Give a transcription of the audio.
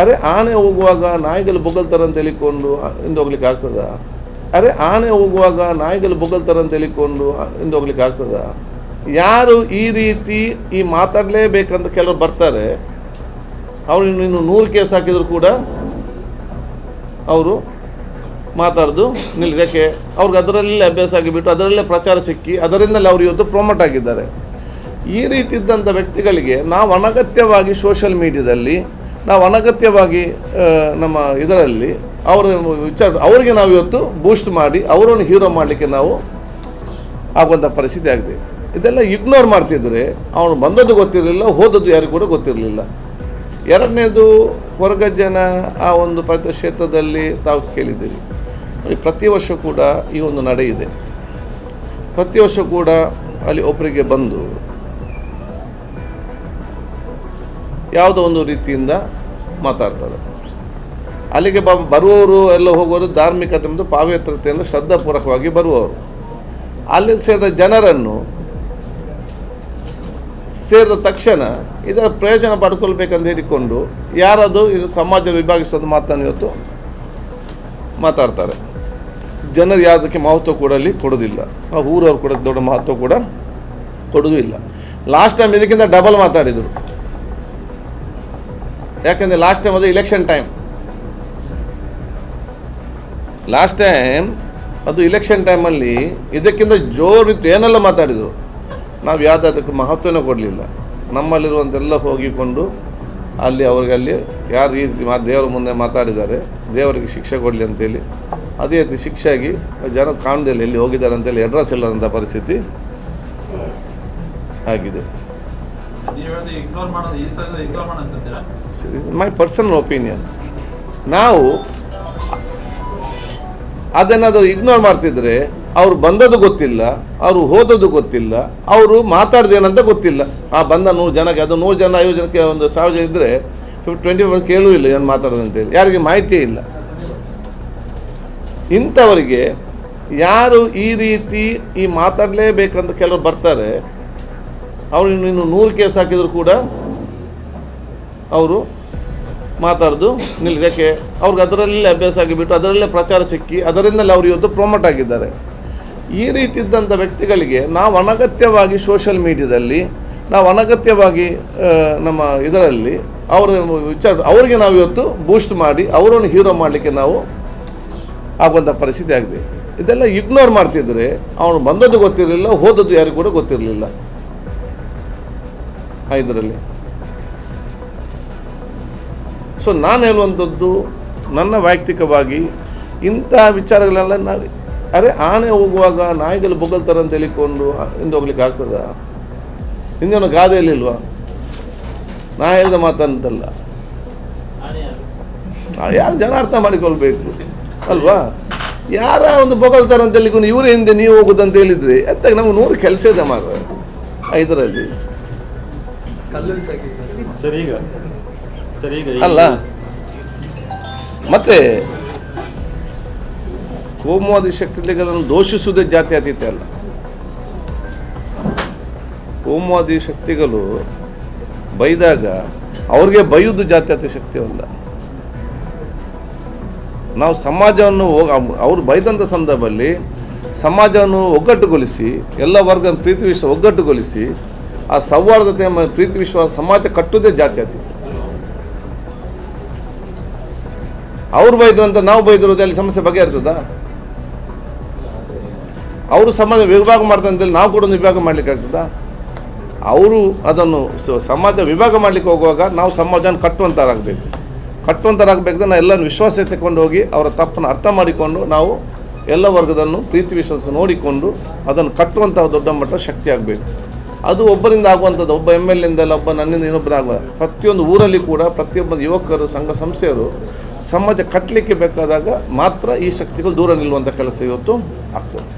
ಅರೆ ಆನೆ ಹೋಗುವಾಗ ನಾಯಿಗಳು ಬೊಗಲ್ತಾರ ಅಂತ ಹೇಳಿಕೊಂಡು ಹಿಂದೆ ಹೋಗ್ಲಿಕ್ಕೆ ಆಗ್ತದ? ಅರೆ ಆನೆ ಹೋಗುವಾಗ ನಾಯಿಗಳು ಬೊಗಲ್ತಾರ ಅಂತ ಹೇಳಿಕೊಂಡು ಹಿಂದೆ ಹೋಗ್ಲಿಕ್ಕೆ ಆಗ್ತದ? ಯಾರು ಈ ರೀತಿ ಈ ಮಾತಾಡಲೇಬೇಕಂತ ಕೆಲವರು ಬರ್ತಾರೆ, ಅವರು ಇನ್ನು ನೂರು ಕೇಸ್ ಹಾಕಿದ್ರು ಕೂಡ ಅವರು ಮಾತಾಡೋದು ನಿಲ್ಲಕ್ಕೆ ಅವ್ರಿಗೆ ಅದರಲ್ಲೇ ಅಭ್ಯಾಸ ಆಗಿಬಿಟ್ಟು ಅದರಲ್ಲೇ ಪ್ರಚಾರ ಸಿಕ್ಕಿ, ಅದರಿಂದಲೇ ಅವರು ಇವತ್ತು ಪ್ರೊಮೋಟ್ ಆಗಿದ್ದಾರೆ. ಈ ರೀತಿ ಇದ್ದಂಥ ವ್ಯಕ್ತಿಗಳಿಗೆ ನಾವು ಅನಗತ್ಯವಾಗಿ ಸೋಷಲ್ ಮೀಡಿಯಾದಲ್ಲಿ ನಾವು ಅನಗತ್ಯವಾಗಿ ನಮ್ಮ ಇದರಲ್ಲಿ ಅವರ ವಿಚಾರ, ಅವರಿಗೆ ನಾವು ಇವತ್ತು ಬೂಸ್ಟ್ ಮಾಡಿ, ಅವರನ್ನು ಹೀರೋ ಮಾಡಲಿಕ್ಕೆ ನಾವು ಆಗುವಂಥ ಪರಿಸ್ಥಿತಿ ಆಗಿದೆ. ಇದೆಲ್ಲ ಇಗ್ನೋರ್ ಮಾಡ್ತಿದ್ರೆ ಅವನು ಬಂದದ್ದು ಗೊತ್ತಿರಲಿಲ್ಲ, ಹೋದದ್ದು ಯಾರಿಗೂ ಕೂಡ ಗೊತ್ತಿರಲಿಲ್ಲ. ಎರಡನೇದು ವರ್ಗ ಜನ ಆ ಒಂದು ಪವಿತ್ರ ಕ್ಷೇತ್ರದಲ್ಲಿ ತಾವು ಕೇಳಿದ್ದೀರಿ. ಪ್ರತಿ ವರ್ಷ ಕೂಡ ಈ ಒಂದು ನಡೆ ಇದೆ ಪ್ರತಿ ವರ್ಷ ಕೂಡ ಅಲ್ಲಿ ಒಬ್ಬರಿಗೆ ಬಂದು ಯಾವುದೋ ಒಂದು ರೀತಿಯಿಂದ ಮಾತಾಡ್ತಾರೆ. ಅಲ್ಲಿಗೆ ಬ, ಬರುವವರು ಎಲ್ಲ ಹೋಗೋರು ಧಾರ್ಮಿಕತೆ ಮತ್ತು ಪಾವಿತ್ರತೆಯಿಂದ ಶ್ರದ್ಧಾಪೂರ್ವಕವಾಗಿ ಬರುವವರು. ಅಲ್ಲಿ ಸೇರಿದ ಜನರನ್ನು ಸೇರಿದ ತಕ್ಷಣ ಇದರ ಪ್ರಯೋಜನ ಪಡ್ಕೊಳ್ಬೇಕಂತ ಹೇಳಿಕೊಂಡು ಯಾರಾದರೂ ಇದು ಸಮಾಜ ವಿಭಾಗಿಸೋದು ಮಾತನ್ನು ಇವತ್ತು ಮಾತಾಡ್ತಾರೆ. ಜನರು ಯಾವುದಕ್ಕೆ ಮಹತ್ವ ಕೂಡ ಅಲ್ಲಿ ಕೊಡೋದಿಲ್ಲ ಊರವ್ರು ಕೂಡ ದೊಡ್ಡ ಮಹತ್ವ ಕೂಡ ಕೊಡೋದು ಇಲ್ಲ ಲಾಸ್ಟ್ ಟೈಮ್ ಇದಕ್ಕಿಂತ ಡಬಲ್ ಮಾತಾಡಿದರು. ಯಾಕೆಂದರೆ ಲಾಸ್ಟ್ ಟೈಮ್ ಅದು ಇಲೆಕ್ಷನ್ ಟೈಮ್ ಲಾಸ್ಟ್ ಟೈಮ್ ಅದು ಇಲೆಕ್ಷನ್ ಟೈಮಲ್ಲಿ ಇದಕ್ಕಿಂತ ಜೋರಿತ್ತು ಏನೆಲ್ಲ ಮಾತಾಡಿದರು? ನಾವು ಯಾವುದಾದಕ್ಕೂ ಮಹತ್ವನೇ ಕೊಡಲಿಲ್ಲ. ನಮ್ಮಲ್ಲಿರುವಂತೆಲ್ಲ ಹೋಗಿಕೊಂಡು ಅಲ್ಲಿ ಅವ್ರಿಗೆ ಅಲ್ಲಿ ಯಾರು ಈ ರೀತಿ ಮಾ, ದೇವರ ಮುಂದೆ ಮಾತಾಡಿದ್ದಾರೆ, ದೇವರಿಗೆ ಶಿಕ್ಷೆ ಕೊಡಲಿ ಅಂತೇಳಿ. ಅದೇ ರೀತಿ ಶಿಕ್ಷೆ ಆಗಿ ಜನ ಕಾಣದಲ್ಲಿ ಎಲ್ಲಿ ಹೋಗಿದ್ದಾರೆ ಅಂತೇಳಿ ಅಡ್ರೆಸ್ ಇಲ್ಲದಂಥ ಪರಿಸ್ಥಿತಿ ಆಗಿದೆ. ಮೈ ಪರ್ಸನಲ್ ಒಪಿನಿಯನ್ ನಾವು ಅದನ್ನಾದರೂ ಇಗ್ನೋರ್ ಮಾಡ್ತಿದ್ರೆ, ಅವ್ರು ಬಂದದ್ದು ಗೊತ್ತಿಲ್ಲ, ಅವರು ಹೋದದ್ದು ಗೊತ್ತಿಲ್ಲ, ಅವರು ಮಾತಾಡ್ದೇನಂತ ಗೊತ್ತಿಲ್ಲ. ಆ ಬಂದ ನೂರು ಜನಕ್ಕೆ, ಅದು ನೂರು ಜನ ಐವತ್ತು ಜನಕ್ಕೆ ಒಂದು ಸಾವಿರ ಜನ ಇದ್ದರೆ ಫಿಫ್ಟಿ ಟ್ವೆಂಟಿ ಪರ್ಸೆಂಟ್ ಕೇಳೂ ಇಲ್ಲ ಏನು ಮಾತಾಡೋದು ಅಂತೇಳಿ ಯಾರಿಗೆ ಮಾಹಿತಿಯೇ ಇಲ್ಲ. ಇಂಥವರಿಗೆ ಯಾರು ಈ ರೀತಿ ಈ ಮಾತಾಡಲೇಬೇಕಂತ ಕೆಲವರು ಬರ್ತಾರೆ ಅವರು ಇನ್ನು ನೂರು ಕೇಸ್ ಹಾಕಿದರೂ ಕೂಡ ಅವರು ಮಾತಾಡೋದು ನಿಲ್ಲಕ್ಕೆ ಅವ್ರಿಗೆ ಅದರಲ್ಲೇ ಅಭ್ಯಾಸ ಆಗಿಬಿಟ್ಟು ಅದರಲ್ಲೇ ಪ್ರಚಾರ ಸಿಕ್ಕಿ ಅದರಿಂದಲೇ ಅವರು ಇವತ್ತು ಪ್ರೊಮೋಟ್ ಆಗಿದ್ದಾರೆ. ಈ ರೀತಿ ಇದ್ದಂಥ ವ್ಯಕ್ತಿಗಳಿಗೆ ನಾವು ಅನಗತ್ಯವಾಗಿ ಸೋಷಲ್ ಮೀಡಿಯಾದಲ್ಲಿ ನಾವು ಅನಗತ್ಯವಾಗಿ ನಮ್ಮ ಇದರಲ್ಲಿ ಅವರ ವಿಚಾರ ಅವರಿಗೆ ನಾವು ಇವತ್ತು ಬೂಸ್ಟ್ ಮಾಡಿ ಅವರನ್ನು ಹೀರೋ ಮಾಡಲಿಕ್ಕೆ ನಾವು ಆಗುವಂಥ ಪರಿಸ್ಥಿತಿ ಆಗಿದೆ. ಇದೆಲ್ಲ ಇಗ್ನೋರ್ ಮಾಡ್ತಿದ್ರೆ ಅವನು ಬಂದದ್ದು ಗೊತ್ತಿರಲಿಲ್ಲ, ಹೋದದ್ದು ಯಾರಿಗೂ ಕೂಡ ಗೊತ್ತಿರಲಿಲ್ಲ. ಇದರಲ್ಲಿ. ಸೊ ನಾನು ಹೇಳುವಂಥದ್ದು, ನನ್ನ ವೈಯಕ್ತಿಕವಾಗಿ ಇಂಥ ವಿಚಾರಗಳೆಲ್ಲ ನಾನು, ಅರೆ ಆನೆ ಹೋಗುವಾಗ ನಾಯಿಗಳು ಬೊಗಳ್ತಾರೆ ಅಂತ ಹೇಳಿಕೊಂಡು ಹಿಂದೆ ಹೋಗ್ಲಿಕ್ಕೆ ಆಗ್ತದ? ಹಿಂದೆ ಗಾದೆಯಲ್ಲಿಲ್ವಾ ನಾ ಹೇಳಿದ ಮಾತಂತಲ್ಲ. ಯಾರು ಜನ ಅರ್ಥ ಮಾಡಿಕೊಳ್ಬೇಕು? ಅಲ್ವಾ? ಯಾರ ಒಂದು ಬೊಗಳ್ತಾರೆ ಅಂತ ಹೇಳಿಕೊಂಡು ಇವರೇ ಹಿಂದೆ ನೀವು ಹೋಗುದು ಅಂತ ಹೇಳಿದ್ರೆ, ಎಂತ ನಮ್ಗೆ ನೂರು ಕೆಲಸ ಇದೆ ಮಾರ ಇದರಲ್ಲಿ. ಸರ್ ಈಗ. ಸರ್ ಈಗ ಅಲ್ಲ. ಮತ್ತೆ ಕೋಮುವಾದಿ ಶಕ್ತಿಗಳನ್ನು ದೋಷಿಸುವುದೇ ಜಾತ್ಯತೀತ ಅಲ್ಲ. ಕೋಮುವಾದಿ ಶಕ್ತಿಗಳು ಬೈದಾಗ ಅವ್ರಿಗೆ ಬೈಯುವುದು ಜಾತ್ಯತೀತ ಶಕ್ತಿಯಲ್ಲ ನಾವು ಸಮಾಜವನ್ನು ಹೋಗ ಅವ್ರು ಬೈದಂಥ ಸಂದರ್ಭದಲ್ಲಿ ಸಮಾಜವನ್ನು ಒಗ್ಗಟ್ಟುಗೊಳಿಸಿ ಎಲ್ಲ ವರ್ಗ ಪ್ರೀತಿ ವಿಷಯ ಒಗ್ಗಟ್ಟುಗೊಳಿಸಿ ಆ ಸೌಹಾರ್ದತೆ ಪ್ರೀತಿ ವಿಶ್ವಾಸ ಸಮಾಜ ಕಟ್ಟುವುದೇ ಜಾತ್ಯತೀತ ಅವ್ರು ಬೈದ್ರು ಅಂತ ನಾವು ಬೈದ್ರು ಅಲ್ಲಿ ಸಮಸ್ಯೆ ಬಗೆಹರ್ತದ? ಅವರು ಸಮಾಜ ವಿಭಾಗ ಮಾಡ್ತಾರೆ ನಾವು ಕೂಡ ವಿಭಾಗ ಮಾಡ್ಲಿಕ್ಕೆ ಆಗ್ತದ? ಅವರು ಅದನ್ನು ಸಮಾಜ ವಿಭಾಗ ಮಾಡ್ಲಿಕ್ಕೆ ಹೋಗುವಾಗ ನಾವು ಸಮಾಜನ ಕಟ್ಟುವಂಥರಾಗಬೇಕು ಕಟ್ಟುವಂಥರಾಗಬೇಕಾದ್ರೆ ನಾವು ಎಲ್ಲರನ್ನು ವಿಶ್ವಾಸ ತಗೊಂಡು ಹೋಗಿ ಅವರ ತಪ್ಪನ್ನು ಅರ್ಥ ಮಾಡಿಕೊಂಡು ನಾವು ಎಲ್ಲ ವರ್ಗದನ್ನು ಪ್ರೀತಿ ವಿಶ್ವಾಸ ನೋಡಿಕೊಂಡು ಅದನ್ನು ಕಟ್ಟುವಂತಹ ದೊಡ್ಡ ಮಟ್ಟ ಶಕ್ತಿ ಆಗಬೇಕು. ಅದು ಒಬ್ಬರಿಂದ ಆಗುವಂಥದ್ದು. ಒಬ್ಬ ಎಂ ಎಲ್ ಎಂದಲ್ಲ ಒಬ್ಬ ನನ್ನಿಂದ ಇನ್ನೊಬ್ಬರ ಆಗುವ. ಪ್ರತಿಯೊಂದು ಊರಲ್ಲಿ ಕೂಡ ಪ್ರತಿಯೊಬ್ಬ ಯುವಕರು, ಸಂಘ ಸಂಸ್ಥೆಯರು ಸಮಾಜ ಕಟ್ಟಲಿಕ್ಕೆ ಬೇಕಾದಾಗ ಮಾತ್ರ ಈ ಶಕ್ತಿಗಳು ದೂರ ನಿಲ್ಲುವಂಥ ಕೆಲಸ ಇವತ್ತು ಆಗ್ತದೆ.